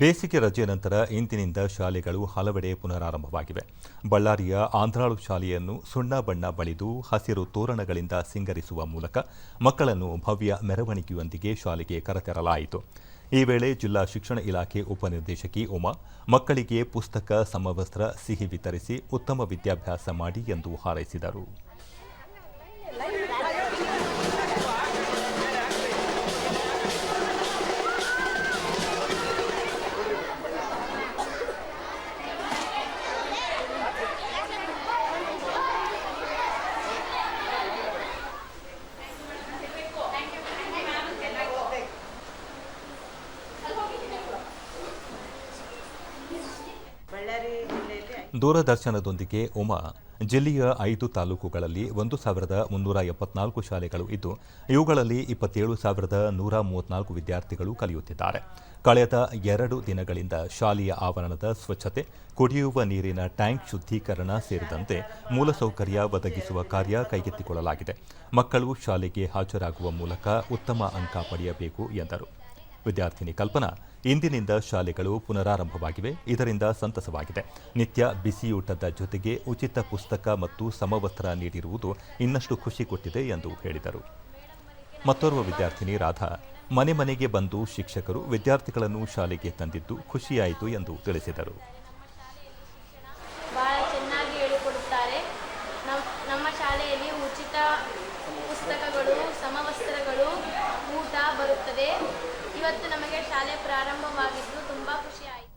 ಬೇಸಿಗೆ ರಜೆ ನಂತರ ಇಂದಿನಿಂದ ಶಾಲೆಗಳು ಹಲವೆಡೆ ಪುನರಾರಂಭವಾಗಿವೆ. ಬಳ್ಳಾರಿಯ ಆಂಧ್ರಾಳು ಶಾಲೆಯನ್ನು ಸುಣ್ಣ ಬಣ್ಣ ಬಳಿದು ಹಸಿರು ತೋರಣಗಳಿಂದ ಸಿಂಗರಿಸುವ ಮೂಲಕ ಮಕ್ಕಳನ್ನು ಭವ್ಯ ಮೆರವಣಿಗೆಯೊಂದಿಗೆ ಶಾಲೆಗೆ ಕರೆತರಲಾಯಿತು. ಈ ವೇಳೆ ಜಿಲ್ಲಾ ಶಿಕ್ಷಣ ಇಲಾಖೆ ಉಪನಿರ್ದೇಶಕಿ ಉಮಾ, ಮಕ್ಕಳಿಗೆ ಪುಸ್ತಕ, ಸಮವಸ್ತ್ರ, ಸಿಹಿ ವಿತರಿಸಿ ಉತ್ತಮ ವಿದ್ಯಾಭ್ಯಾಸ ಮಾಡಿ ಎಂದು ಹಾರೈಸಿದರು. ದೂರದರ್ಶನದೊಂದಿಗೆ ಉಮಾ, ಜಿಲ್ಲೆಯ ಐದು ತಾಲೂಕುಗಳಲ್ಲಿ ಒಂದು ಸಾವಿರದ ಮುನ್ನೂರ ಎಪ್ಪತ್ನಾಲ್ಕು ಶಾಲೆಗಳು ಇದ್ದು, ಇವುಗಳಲ್ಲಿ ಇಪ್ಪತ್ತೇಳು ಸಾವಿರದ ನೂರ ಮೂವತ್ನಾಲ್ಕು ವಿದ್ಯಾರ್ಥಿಗಳು ಕಲಿಯುತ್ತಿದ್ದಾರೆ. ಕಳೆದ ಎರಡು ದಿನಗಳಿಂದ ಶಾಲೆಯ ಆವರಣದ ಸ್ವಚ್ಛತೆ, ಕುಡಿಯುವ ನೀರಿನ ಟ್ಯಾಂಕ್ ಶುದ್ಧೀಕರಣ ಸೇರಿದಂತೆ ಮೂಲಸೌಕರ್ಯ ಒದಗಿಸುವ ಕಾರ್ಯ ಕೈಗೆತ್ತಿಕೊಳ್ಳಲಾಗಿದೆ. ಮಕ್ಕಳು ಶಾಲೆಗೆ ಹಾಜರಾಗುವ ಮೂಲಕ ಉತ್ತಮ ಅಂಕ ಪಡೆಯಬೇಕು ಎಂದರು. ವಿದ್ಯಾರ್ಥಿನಿ ಕಲ್ಪನಾ, ಇಂದಿನಿಂದ ಶಾಲೆಗಳು ಪುನರಾರಂಭವಾಗಿವೆ, ಇದರಿಂದ ಸಂತಸವಾಗಿದೆ. ನಿತ್ಯ ಬಿಸಿಯೂಟದ ಜೊತೆಗೆ ಉಚಿತ ಪುಸ್ತಕ ಮತ್ತು ಸಮವಸ್ತ್ರ ನೀಡಿರುವುದು ಇನ್ನಷ್ಟು ಖುಷಿ ಕೊಟ್ಟಿದೆ ಎಂದು ಹೇಳಿದರು. ಮತ್ತೋರ್ವ ವಿದ್ಯಾರ್ಥಿನಿ ರಾಧಾ, ಮನೆ ಮನೆಗೆ ಬಂದು ಶಿಕ್ಷಕರು ವಿದ್ಯಾರ್ಥಿಗಳನ್ನು ಶಾಲೆಗೆ ತಂದಿದ್ದು ಖುಷಿಯಾಯಿತು ಎಂದು ತಿಳಿಸಿದರು. ನಮ್ಮ ಶಾಲೆಯಲ್ಲಿ ಉಚಿತ ಪುಸ್ತಕಗಳು ಇವತ್ತು ನಮಗೆ ಶಾಲೆ ಪ್ರಾರಂಭವಾಗಿದ್ದು ತುಂಬಾ ಖುಷಿ ಆಯಿತು.